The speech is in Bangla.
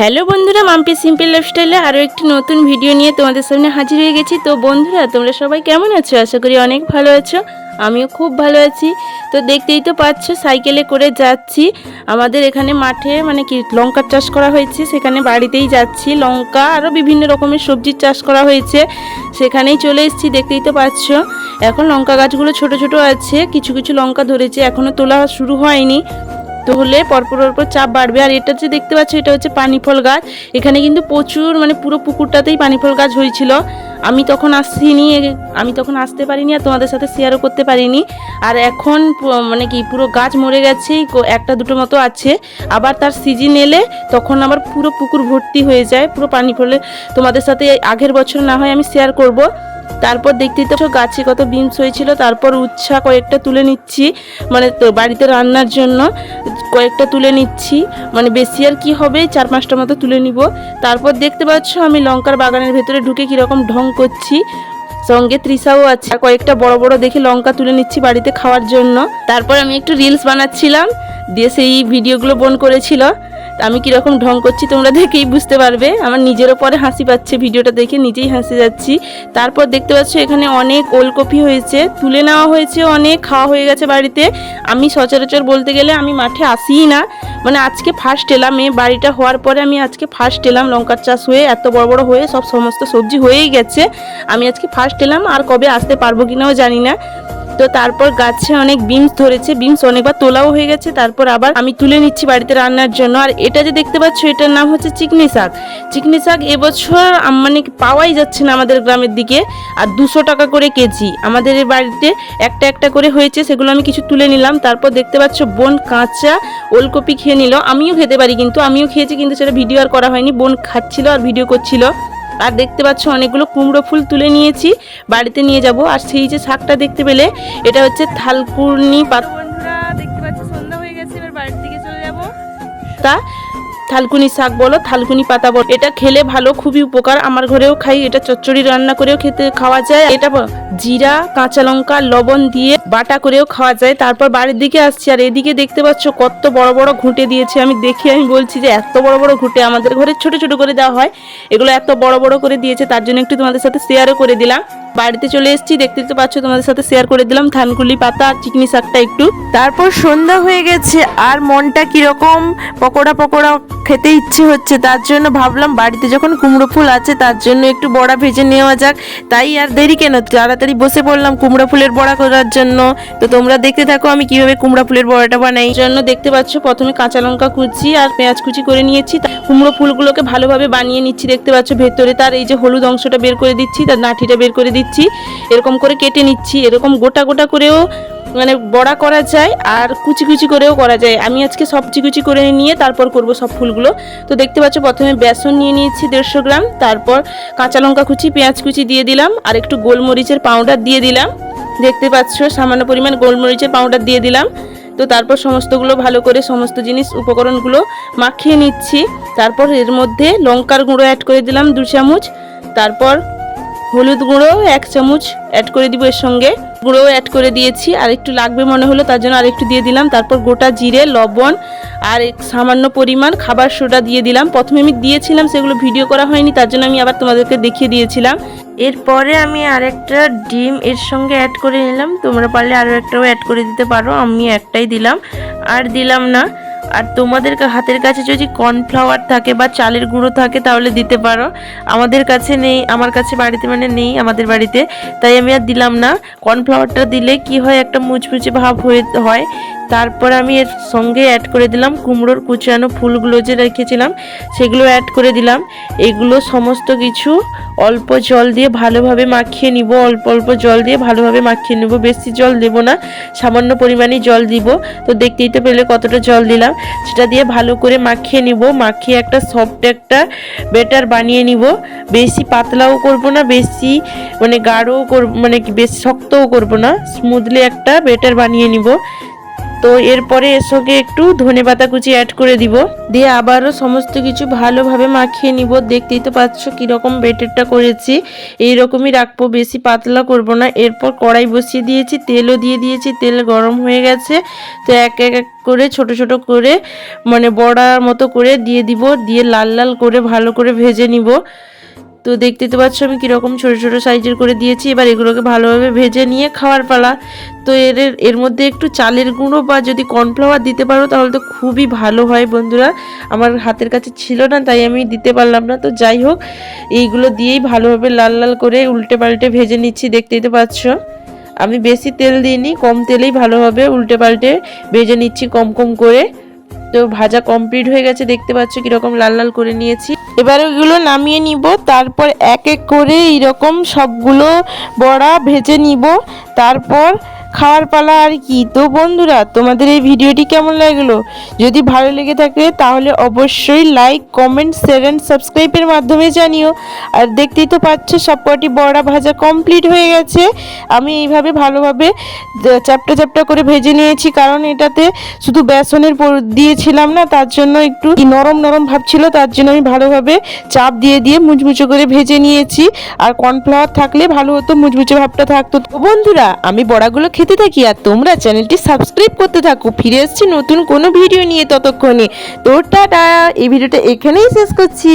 হ্যালো বন্ধুরা মাম্পি সিম্পল লাইফস্টাইলে আরও একটি নতুন ভিডিও নিয়ে তোমাদের সামনে হাজির হয়ে গেছি। তো বন্ধুরা, তোমরা সবাই কেমন আছো? আশা করি অনেক ভালো আছো। আমিও খুব ভালো আছি। তো দেখতেই তো পাচ্ছ সাইকেলে করে যাচ্ছি। আমাদের এখানে মাঠে মানে কি লঙ্কার চাষ করা হয়েছে, সেখানে বাড়িতেই যাচ্ছি। লঙ্কা আরও বিভিন্ন রকমের সবজির চাষ করা হয়েছে, সেখানেই চলে এসেছি, দেখতেই তো পাচ্ছ। এখন লঙ্কা গাছগুলো ছোট ছোট আছে, কিছু কিছু লঙ্কা ধরেছে এখনও তোলা শুরু হয়নি। তো হলে পরপর পরপর চাপ বাড়বে। আর এটা যে দেখতে পাচ্ছ, এটা হচ্ছে পানি ফল গাছ। এখানে কিন্তু প্রচুর মানে পুরো পুকুরটাতেই পানি ফল গাছ হয়েছিল। আমি তখন আসিনি আমি তখন আসতে পারিনি আর তোমাদের সাথে শেয়ারও করতে পারিনি। আর এখন মানে কি, পুরো গাছ মরে গেছে একটা দুটো মতো আছে। আবার তার সিজন এলে তখন আবার পুরো পুকুর ভর্তি হয়ে যায়, পুরো পানি ফলে তোমাদের সাথে আগের বছর না হয় আমি শেয়ার করব। তারপর দেখতেই তো গাছে কত বিনস হয়েছিল, তারপর উচ্ছা কয়েকটা তুলে নিচ্ছি মানে তো বাড়িতে রান্নার জন্য কয়েকটা তুলে নিচ্ছি মানে বেশি আর কি হবে, চার পাঁচটা মতো তুলে নিব। তারপর দেখতে পাচ্ছ আমি লঙ্কার বাগানের ভেতরে ঢুকে কীরকম ঢং করছি। সঙ্গে তৃষাও আছে কয়েকটা বড় বড় দেখে লঙ্কা তুলে নিচ্ছি বাড়িতে খাওয়ার জন্য। তারপর আমি একটু রিলস বানাচ্ছিলাম, দিয়ে সেই ভিডিওগুলো বোন করেছিল। আমি কীরকম ঢং করছি তোমরা দেখেই বুঝতে পারবে। আমার নিজেরও পরে হাসি পাচ্ছে, ভিডিওটা দেখে নিজেই হাসি যাচ্ছি। তারপর দেখতে পাচ্ছ এখানে অনেক ওলকপি হয়েছে, তুলে নেওয়া হয়েছে অনেক, খাওয়া হয়ে গেছে বাড়িতে। আমি সচরাচর বলতে গেলে আমি মাঠে আসিই না। মানে আজকে ফার্স্ট এলাম, এ বাড়িটা হওয়ার পরে আমি আজকে ফার্স্ট এলাম লঙ্কার চাষ হয়ে, এত বড় বড় হয়ে সব সমস্ত সবজি হয়েই গেছে। আমি আজকে ফার্স্ট এলাম, আর কবে আসতে পারব কিনাও জানি না। তো তারপর গাছে অনেক বিমস ধরেছে বিমস অনেকবার তোলাও হয়ে গেছে, তারপর আবার আমি তুলে নিচ্ছি বাড়িতে রান্নার জন্য। আর এটা যে দেখতে পাচ্ছ, এটার নাম হচ্ছে চিকনি শাক। চিকনি শাক এবছর মানে পাওয়াই যাচ্ছে না আমাদের গ্রামের দিকে। আর দুশো টাকা করে কেজি। আমাদের বাড়িতে একটা একটা করে হয়েছে, সেগুলো আমি কিছু তুলে নিলাম। তারপর দেখতে পাচ্ছ, বোন কাঁচা ওলকপি খেয়ে নিল। আমিও খেতে পারি কিন্তু, আমিও খেয়েছি কিন্তু সেটা ভিডিও আর করা হয়নি। বোন খাচ্ছিল আর ভিডিও করছিল। আর দেখতে পাচ্ছ অনেকগুলো কুমড়ো ফুল তুলে নিয়েছি। বাড়িতে নিয়ে যাব। আর সেই যে শাকটা দেখতে পেলে এটা হচ্ছে থালকুর্নি পাতা দেখতে পাচ্ছ সন্ধ্যা হয়ে গেছে এবার বাড়ির দিকে চলে যাব। তা থালকুনি শাক বলো, থালকুনি পাতা বলো। এটা খেলে ভালো, খুবই উপকার। আমার ঘরেও খাই, এটা চচ্চড়ি রান্না করেও খেতে খাওয়া যায়। এটা জিরা, কাঁচা লঙ্কা, লবণ দিয়ে বাটা করেও খাওয়া যায়। তারপর বাড়ির দিকে আসছি, আর এদিকে দেখতে পাচ্ছ কত বড় বড় ঘুঁটে দিয়েছে। আমি দেখি, আমি বলছি যে এত বড় বড় ঘুঁটে আমাদের ঘরে ছোট ছোট করে দেওয়া হয়। এগুলো এত বড় বড় করে দিয়েছে, তার জন্য একটু তোমাদের সাথে শেয়ারও করে দিলাম। বাড়িতে চলে এসেছি, দেখতে তো পাচ্ছ তোমাদের সাথে শেয়ার করে দিলাম। থানকুলি পাতা আর চিকনি শাকটা একটু। তারপর সন্ধ্যা হয়ে গেছে, আর মনটা কীরকম? পকোড়া পকোড়া খেতে ইচ্ছে হচ্ছে, তার জন্য ভাবলাম বাড়িতে যখন কুমড়ো ফুল আছে তার জন্য একটু বড়া ভেজে নেওয়া যাক। তাই আর দেরি কেন? তাড়াতাড়ি বসে পড়লাম কুমড়ো ফুলের বড়া করার জন্য। তো তোমরা দেখতে থাকো আমি কীভাবে কুমড়া ফুলের বড়াটা বানাই। জন্য দেখতে পাচ্ছ, প্রথমে কাঁচা লঙ্কা কুচি আর পেঁয়াজ কুচি করে নিয়েছি। কুমড়ো ফুলগুলোকে ভালোভাবে বানিয়ে নিচ্ছি, দেখতে পাচ্ছ ভেতরে তার এই যে হলুদ অংশটা বের করে দিচ্ছি, তার নাঠিটা বের করে দিচ্ছি। এরকম করে কেটে নিচ্ছি, এরকম গোটা গোটা করেও মানে বড়া করা যায় আর কুচি কুচি করেও করা যায়। আমি আজকে সব কুচি কুচি করে নিয়ে তারপর করব সব ফুলগুলো। তো দেখতে পাচ্ছ, প্রথমে বেসন নিয়ে নিয়েছি দেড়শো গ্রাম, তারপর কাঁচা লঙ্কা কুচি, পেঁয়াজ কুচি দিয়ে দিলাম, আর একটু গোলমরিচের পাউডার দিয়ে দিলাম। দেখতে পাচ্ছ, সামান্য পরিমাণ গোলমরিচের পাউডার দিয়ে দিলাম। তো তারপর সমস্তগুলো ভালো করে সমস্ত জিনিস, উপকরণগুলো মাখিয়ে নিচ্ছি। তারপর এর মধ্যে লঙ্কার গুঁড়ো অ্যাড করে দিলাম দু চামচ। তারপর হলুদ গুঁড়ো এক চামচ অ্যাড করে দিব এর সঙ্গে। গুঁড়ো অ্যাড করে দিয়েছি। আর একটু লাগবে মনে হলো, তার জন্য আর একটু দিয়ে দিলাম। তারপর গোটা জিরে, লবণ আর সামান্য পরিমাণ খাবার সোডা দিয়ে দিলাম। প্রথমে আমি দিয়েছিলাম, সেগুলো ভিডিও করা হয়নি, তার জন্য আমি আবার তোমাদেরকে দেখিয়ে দিয়েছিলাম। এরপরে আমি আরেকটা ডিম এর সঙ্গে অ্যাড করে নিলাম। তোমরা পারলে আরও একটাও অ্যাড করে দিতে পারো আমি একটাই দিলাম। আর দিলাম না। আর তোমাদের হাতের কাছে যদি কর্নফ্লাওয়ার থাকে বা চালের গুঁড়ো থাকে তাহলে দিতে পারো। আমাদের কাছে নেই, আমার কাছে বাড়িতে মানে নেই, আমাদের বাড়িতে। তাই আমি আর দিলাম না। কর্নফ্লাওয়ারটা দিলে কি হয়? একটা মুচমুচে ভাব হয়ে হয়। তারপর আমি এর সঙ্গে অ্যাড করে দিলাম কুমড়োর কুচানো ফুলগুলো যে রেখেছিলাম, সেগুলো অ্যাড করে দিলাম। এগুলো সমস্ত কিছু অল্প জল দিয়ে ভালোভাবে মাখিয়ে নিব, অল্প অল্প জল দিয়ে ভালোভাবে মাখিয়ে নেব। বেশি জল দেব না, সামান্য পরিমাণেই জল দিব। তো দেখতেই তো পেলে কতটা জল দিলাম। সেটা দিয়ে ভালো করে মাখিয়ে নিব, মাখিয়ে একটা সফট একটা বেটার বানিয়ে নিব। বেশি পাতলাও করব না, বেশি মানে গাঢ়ও করব মানে বেশি শক্তও করব না। স্মুথলি একটা বেটার বানিয়ে নিব। তো এরপরে এর সঙ্গে একটু ধনে পাতা কুচি অ্যাড করে দিব। দিয়ে আবারও সমস্ত কিছু ভালোভাবে মাখিয়ে নিব। দেখতেই তো পাচ্ছ কীরকম বেটারটা করেছি। এই রকমই রাখব, বেশি পাতলা করব না। এরপর কড়াই বসিয়ে দিয়েছি, তেলও দিয়ে দিয়েছি, তেল গরম হয়ে গেছে। তো এক এক এক করে, ছোট ছোট করে মানে বড়ার মতো করে দিয়ে দিব। দিয়ে লাল লাল করে ভালো করে ভেজে নিব। তো দেখতে তো পাচ্ছ আমি কীরকম ছোটো ছোটো সাইজের করে দিয়েছি। এবার এগুলোকে ভালোভাবে ভেজে নিয়ে খাওয়ার পালা। তো এর এর মধ্যে একটু চালের গুঁড়ো বা যদি কর্নফ্লাওয়ার দিতে পারো তাহলে তো খুবই ভালো হয় বন্ধুরা। আমার হাতের কাছে ছিল না, তাই আমি দিতে পারলাম না। তো যাই হোক, এইগুলো দিয়েই ভালোভাবে লাল লাল করে উল্টে পাল্টে ভেজে নিচ্ছি, দেখতেই তো পাচ্ছ। আমি বেশি তেল দিইনি, কম তেলেই ভালোভাবে উল্টে পাল্টে ভেজে নিচ্ছি, কম কম করে। তো ভাজা কমপ্লিট হয়ে গেছে, দেখতে পাচ্ছ কীরকম লাল লাল করে নিয়েছি। এবার ওগুলো নামিয়ে নিব, তারপর এক এক করে এইরকম সবগুলো বড়া ভেজে নিব, তারপর খাওয়ার পালা আর কি? তো বন্ধুরা, তোমাদের এই ভিডিওটি কেমন লাগল? যদি ভালো লেগে থাকে, তাহলে অবশ্যই লাইক কমেন্ট শেয়ার অ্যান্ড সাবস্ক্রাইবের মাধ্যমে জানিও। আর দেখতেই তো পাচ্ছ, সবকটি বড়া ভাজা কমপ্লিট হয়ে গেছে। আমি এইভাবে ভালোভাবে চ্যাপটা চ্যাপটা করে ভেজে নিয়েছি, কারণ এটাতে শুধু বেসনের দিয়েছিলাম না, তার জন্য একটু নরম নরম ভাব ছিল, তার জন্য আমি ভালোভাবে চাপ দিয়ে দিয়ে মুচমুচো করে ভেজে নিয়েছি। আর কর্নফ্লাওয়ার থাকলে ভালো হতো, মুচমুচে ভাবটা থাকতো। বন্ধুরা, আমি বড়াগুলো খেতে থাকি আর তোমরা চ্যানেলটি সাবস্ক্রাইব করতে থাকো। ফিরে আসছি নতুন কোনো ভিডিও নিয়ে ততক্ষণে। তো টাটা, এই ভিডিওটা এখানেই শেষ করছি।